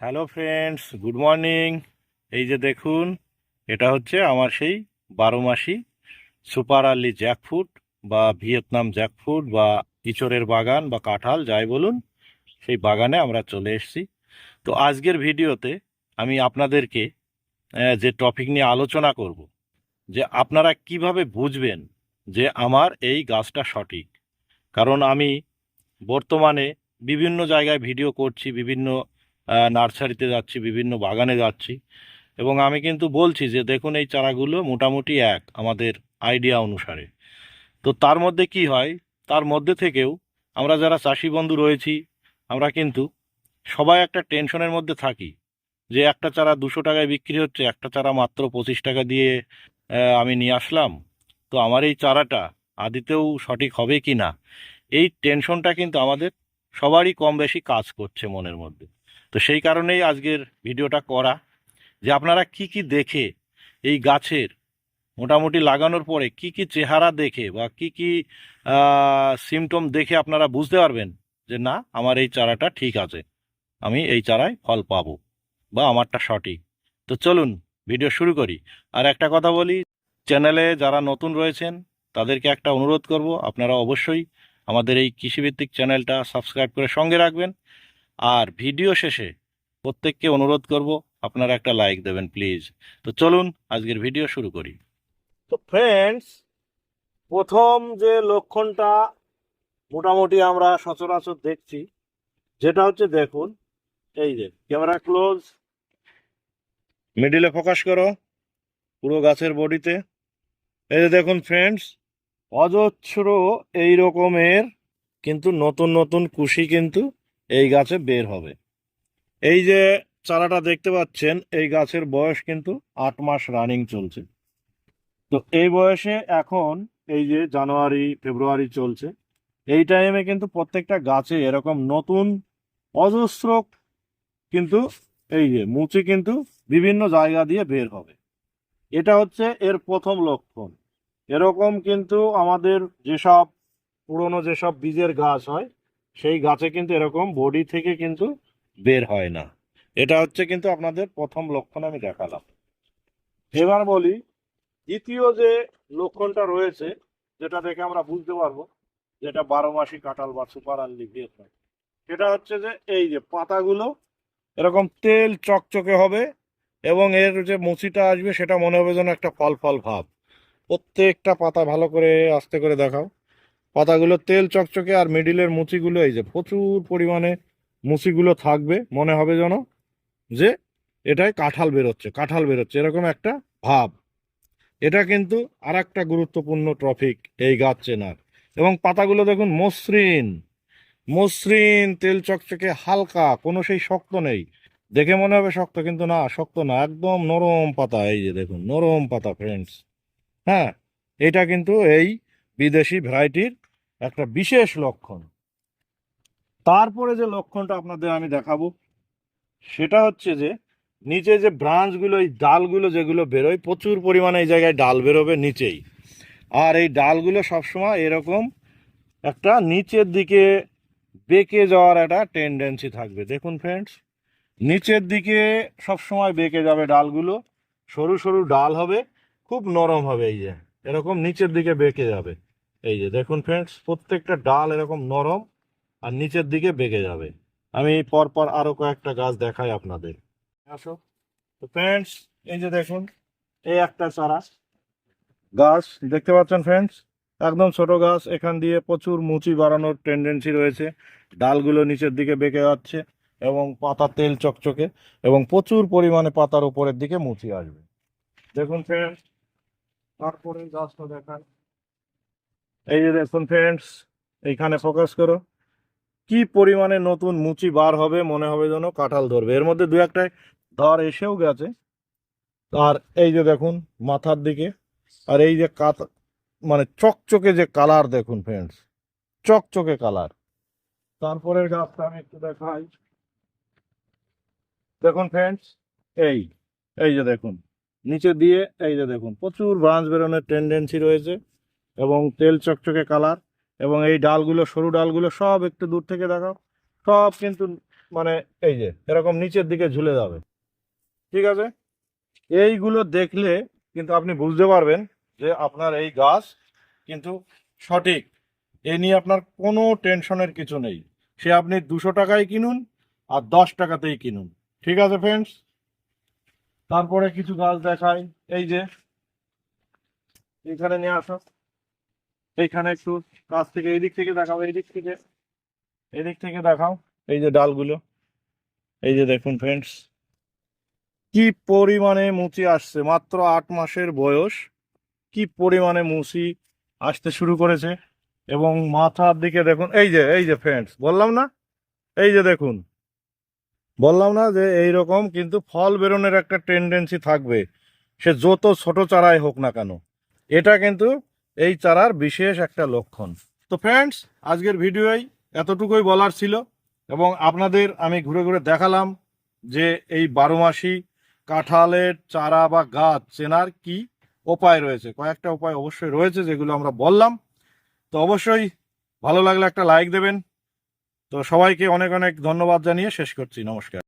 Hello friends, good morning. এই যে দেখুন, এটা হচ্ছে আমার সেই বারো মাসি সুপার আর্লি জ্যাকফুট বা ভিয়েতনাম জ্যাকফুট বা ইচড়ের বাগান বা কাঁঠাল, যাই বলুন, সেই বাগানে আমরা চলে এসেছি। তো আজকের ভিডিওতে আমি আপনাদেরকে যে টপিক নিয়ে আলোচনা করব, যে আপনারা কীভাবে বুঝবেন যে আমার এই গাছটা সঠিক। কারণ আমি বর্তমানে বিভিন্ন জায়গায় ভিডিও করছি, বিভিন্ন নার্সারিতে যাচ্ছি, বিভিন্ন বাগানে যাচ্ছি। এবং আমি কিন্তু বলছি যে, দেখুন এই চারাগুলো মোটামুটি এক আমাদের আইডিয়া অনুসারে। তো তার মধ্যে কি হয়, তার মধ্যে থেকেও আমরা যারা চাষি বন্ধু রয়েছি, আমরা কিন্তু সবাই একটা টেনশনের মধ্যে থাকি যে, একটা চারা দুশো টাকায় বিক্রি হচ্ছে, একটা চারা মাত্র পঁচিশ টাকা দিয়ে আমি নিয়ে আসলাম। তো আমার এই চারাটা আদিতেও সঠিক হবে কি না এই টেনশনটা কিন্তু আমাদের সবারই কম বেশি কাজ করছে মনের মধ্যে। তো সেই কারণেই আজকের ভিডিওটা করা, যে আপনারা কি কি দেখে এই গাছের মোটামুটি লাগানোর পরে কি কি চেহারা দেখে বা কি কি সিমটম দেখে আপনারা বুঝতে পারবেন যে না, আমার এই চারাটা ঠিক আছে, আমি এই চারায় ফল পাবো বা আমারটা সঠিক। তো চলুন ভিডিও শুরু করি। আর একটা কথা বলি, চ্যানেলে যারা নতুন রয়েছেন, তাদেরকে একটা অনুরোধ করব, আপনারা অবশ্যই আমাদের এই কৃষিভিত্তিক চ্যানেলটা সাবস্ক্রাইব করে সঙ্গে রাখবেন। আর ভিডিও শেষে প্রত্যেককে অনুরোধ করব আপনারা একটা লাইক দেবেন প্লিজ তো চলুন আজকের ভিডিও শুরু করি। তো ফ্রেন্ডস প্রথম যে লক্ষণটা মোটামুটি আমরা সচরাচর দেখছি যেটা হচ্ছে দেখুন এই যে ক্যামেরা ক্লোজ মিডিলে ফোকাস করো পুরো গাছের বডিতে। এই যে দেখুন ফ্রেন্ডস অজস্র এই রকমের কিন্তু নতুন নতুন কুশি কিন্তু এই গাছে বের হবে। এই যে চারাটা দেখতে পাচ্ছেন, এই গাছের বয়স কিন্তু আট মাস রানিং চলছে। তো এই বয়সে এখন এই যে জানুয়ারি, ফেব্রুয়ারি চলছে, এই টাইমে কিন্তু প্রত্যেকটা গাছে এরকম নতুন অজস্র কিন্তু এই যে মুচি কিন্তু বিভিন্ন জায়গা দিয়ে বের হবে। এটা হচ্ছে এর প্রথম লক্ষণ। এরকম কিন্তু আমাদের যেসব পুরনো যেসব বীজের গাছ হয় সেই গাছে কিন্তু এরকম বডি থেকে কিন্তু বের হয় না। এটা হচ্ছে কিন্তু আপনাদের প্রথম লক্ষণ আমি দেখালাম। এবার বলি, দ্বিতীয় যে লক্ষণটা রয়েছে, যেটা দেখে আমরা বুঝতে পারব যেটা বারো মাসি কাঁঠাল বা সুপার আল্লি ভিয়েতনাম সেটা হচ্ছে যে এই যে পাতাগুলো, এরকম তেল চকচকে হবে এবং এর যে মুচিটা আসবে, সেটা মনে হবে যেন একটা ফল ফল ভাব। প্রত্যেকটা পাতা ভালো করে আস্তে করে দেখাও। পাতাগুলো তেল চকচকে আর মিডিলের মুচিগুলো এই যে প্রচুর পরিমাণে মুচিগুলো থাকবে, মনে হবে যেন যে এটাই কাঁঠাল বেরোচ্ছে কাঁঠাল বেরোচ্ছে, এরকম একটা ভাব। এটা কিন্তু আর একটা গুরুত্বপূর্ণ ট্রফিক এই গাছ চেনার। এবং পাতাগুলো দেখুন মসৃণ মসৃণ, তেল চকচকে হালকা, কোনো সেই শক্ত নেই। দেখে মনে হবে শক্ত, কিন্তু না, শক্ত না, একদম নরম পাতা, এই যে দেখুন, নরম পাতা ফ্রেন্ডস হ্যাঁ এটা কিন্তু এই বিদেশি ভ্যারাইটির একটা বিশেষ লক্ষণ। তারপরে যে লক্ষণটা আপনাদের আমি দেখাবো, সেটা হচ্ছে যে, নিচে যে ব্রাঞ্চগুলো, এই ডালগুলো যেগুলো বেরোয়, প্রচুর পরিমাণে এই জায়গায় ডাল বেরোবে নিচেই। আর এই ডালগুলো সবসময় এরকম একটা নিচের দিকে বেঁকে যাওয়ার একটা টেন্ডেন্সি থাকবে। দেখুন ফ্রেন্ডস নিচের দিকে সবসময় বেঁকে যাবে ডালগুলো, সরু সরু ডাল হবে, খুব নরম হবে এই যে, এরকম নিচের দিকে বেঁকে যাবে। এই যে দেখুন ফ্রেন্ডস প্রত্যেকটা ডাল এরকম নরম আর নিচের দিকে বেঁকে যাবে। আমি পরপর আরও কয়েকটা গাছ দেখাই আপনাদের। আসো। তো ফ্রেন্ডস এই যে দেখুন, এই একটা চারা গাছ, দেখতে পাচ্ছেন ফ্রেন্ডস একদম ছোট গাছ, এখান দিয়ে প্রচুর মুচি বাড়ানোর টেন্ডেন্সি রয়েছে। ডালগুলো নিচের দিকে বেঁকে যাচ্ছে এবং পাতা তেল চকচকে এবং প্রচুর পরিমাণে পাতার উপরের দিকে মুচি আসবে। দেখুন ফ্রেন্ডস তারপরে গাছটা দেখান এই যে দেখুন ফ্রেন্ডস এইখানে ফোকাস করো। কি পরিমাণে নতুন মুচি বার হবে, মনে হবে যেন কাঁঠাল ধরবে। এর মধ্যে দু একটাই ধর এসেও গেছে। আর এই যে দেখুন, মাথার দিকে। আর এই যে কাত মানে চকচকে যে কালার দেখুন ফ্রেন্ডস চকচকে কালার তারপরের গাছটা আমি একটু দেখাই। দেখুন ফ্রেন্ডস এই এই যে দেখুন, নিচে দিয়ে এই যে দেখুন, প্রচুর ব্রাঞ্চ বেরোনোর টেন্ডেন্সি রয়েছে। এবং তেল চকচকে কালার এবং এই ডালগুলো, সরু ডালগুলো সব একটু দূর থেকে দেখাও। সব কিন্তু মানে এই যে, এরকম নিচের দিকে ঝুলে যাবে। ঠিক আছে? এইগুলো দেখলে কিন্তু আপনি বুঝতে পারবেন যে আপনার এই গাছ কিন্তু সঠিক। এ নিয়ে আপনার কোনো টেনশনের কিছু নেই। সে আপনি দুশো টাকায় কিনুন আর দশ টাকাতেই কিনুন। ঠিক আছে ফ্রেন্ডস তারপরে কিছু গাছ দেখাই। এই যে, এখানে নিয়ে আসো। এইখানে একটু কাছ থেকে এই দিক থেকে দেখাও এই দিক থেকে এদিক থেকে দেখাও, এই যে ডালগুলো, এই যে দেখুন ফ্রেন্ডস কি পরিমাণে মুচি আসছে, মাত্র আট মাসের বয়স, কি পরিমাণে মুচি আসতে শুরু করেছে, এবং মাথার দিকে দেখুন, এই যে এই যে ফ্রেন্ডস বললাম না? এই যে দেখুন, বললাম না যে এই রকম কিন্তু ফল বেরোনোর একটা টেন্ডেন্সি থাকবে, সে যত ছোট চারাই হোক না কেন, এটা কিন্তু এই চারার বিশেষ একটা লক্ষণ। তো ফ্রেন্ডস আজকের ভিডিওই এতটুকুই বলার ছিল এবং আপনাদের আমি ঘুরে ঘুরে দেখালাম যে এই বারো মাসি কাঁঠালের চারা বা গাছ চেনার কি উপায় রয়েছে। কয়েকটা উপায় অবশ্যই রয়েছে যেগুলো আমরা বললাম। তো অবশ্যই ভালো লাগলে একটা লাইক দেবেন। তো সবাইকে অনেক অনেক ধন্যবাদ জানিয়ে শেষ করছি। নমস্কার।